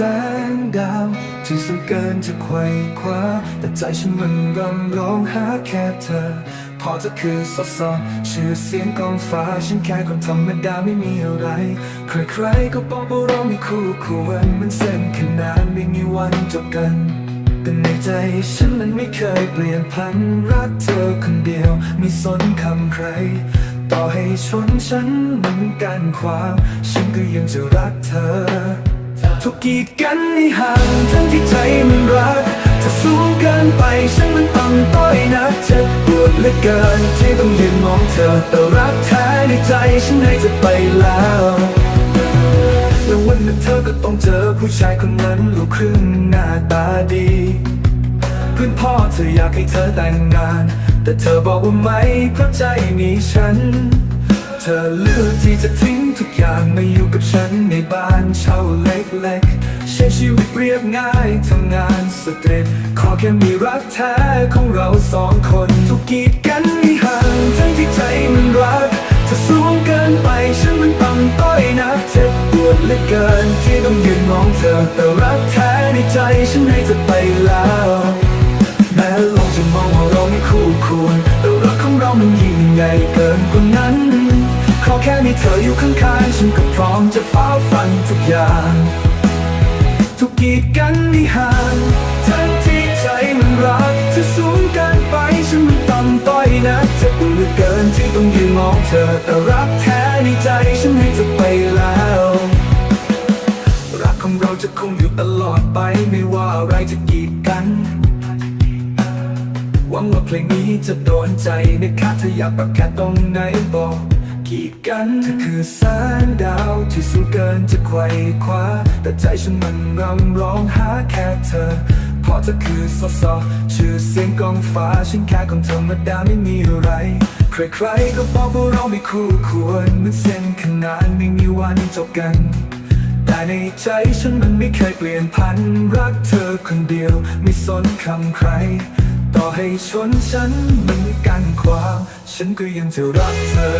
สงดาว ที่สูงเกินจะไขว่คว้า แต่ใจฉันมันรำร้องหาแค่เธอ พอเธอคือสดสอชื่อเสียงกองฟ้า ฉันแค่คนธรรมดาไม่มีอะไร ใครๆก็บอกว่าเราไม่คู่ควรมันเส้นขนานไม่มีวันจบกันแต่ในใจฉันมันไม่เคยเปลี่ยนพันรักเธอคนเดียว ไม่สนคำใคร ต่อให้ชนฉันเหมันกันความ ฉันก็ยังจะรักเธอ ทุกกีดกันให้ห่างทั้งที่ใจมันรักถ้าสูงเกินไปฉันมันต่ำต้อยนักเจ็บปวดเหลือเกินที่ต้องยืนมองเธอ แต่รักแท้ในใจฉันให้เธอไปแล้วแล้ววันนึ่งเธอก็ต้องเจอผู้ชายคนนั้นลูกครึ่งหน้าตาดีเพื่อนพ่อเธออยากให้เธอแต่งงาน แต่เธอบอกว่าไม่เพราะใจมีฉัน เธอเลือกที่จะทิ้งทุกอย่างมาอยู่กับฉันในบ้านเช่าเล็กๆ ใช้ชีวิตเรียบง่ายทำงานสเตรทขอแค่มีรักแท้ของเราสองคนทุกกีดกันไม่ห่างทั้งที่ใจมันรักถ้าสูงเกินไปฉันมันต่ำต้อยนักเจ็บปวดเหลือเกินที่ต้องยืนมองเธอ แต่รักแท้ในใจฉันให้เธอไปแล้วแม้โลกจะมองว่าเราไม่คู่ควรแต่รักของเรามันยิ่งใหญ่เกินกว่านั้น อแค่มีเธออยู่ข้างๆฉันก็พร้อมจะฟ้าฟันทุกอย่าง ทุกกีดกันไม่ห่างทั้งที่ใจมันรักเธอสูงเกินไปฉันมันต่ำต้อยนะเจ็บเหลือเกินที่ต้องยืนมองเธอแต่รักแท้ในใจฉันให้เธอไปแล้ว รักของเราจะคงอยู่ตลอดไปไม่ว่าอะไรจะกีดกันหวังว่าเพลงนี้จะโดนใจนะคะถ้าอยากปรับแค่ตรงไหนบอก กีดกันเธอคือแสงดาวที่สูงเกินจะไขว่คว้า แต่ใจฉันมันรำร้องหาแค่เธอ เพราะเธอคือสดสอชื่อเสียงกองฟ้าฉันแค่คนธรรมดาไม่มีอะไร ใครๆก็บอกว่าเราไม่คู่ควรเหมือนเส้นขนานไม่มีวันจบกันแต่ในใจฉันมันไม่เคยเปลี่ยนพันรักเธอคนเดียว ไม่สนคำใคร ต่อให้ชนฉันมันกันความ ฉันก็ยังจะรักเธอ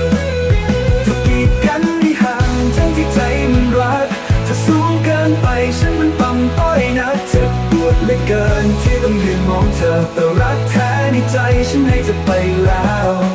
จะกีดกันให้ห่างทั้งที่ใจมันรักถ้าสูงเกินไปฉันมันปั่มต้อยนะเจ็บปวดเหลือเกินที่ต้องยืนมองเธอแต่รักแท้ในใจฉันให้เธอไปแล้ว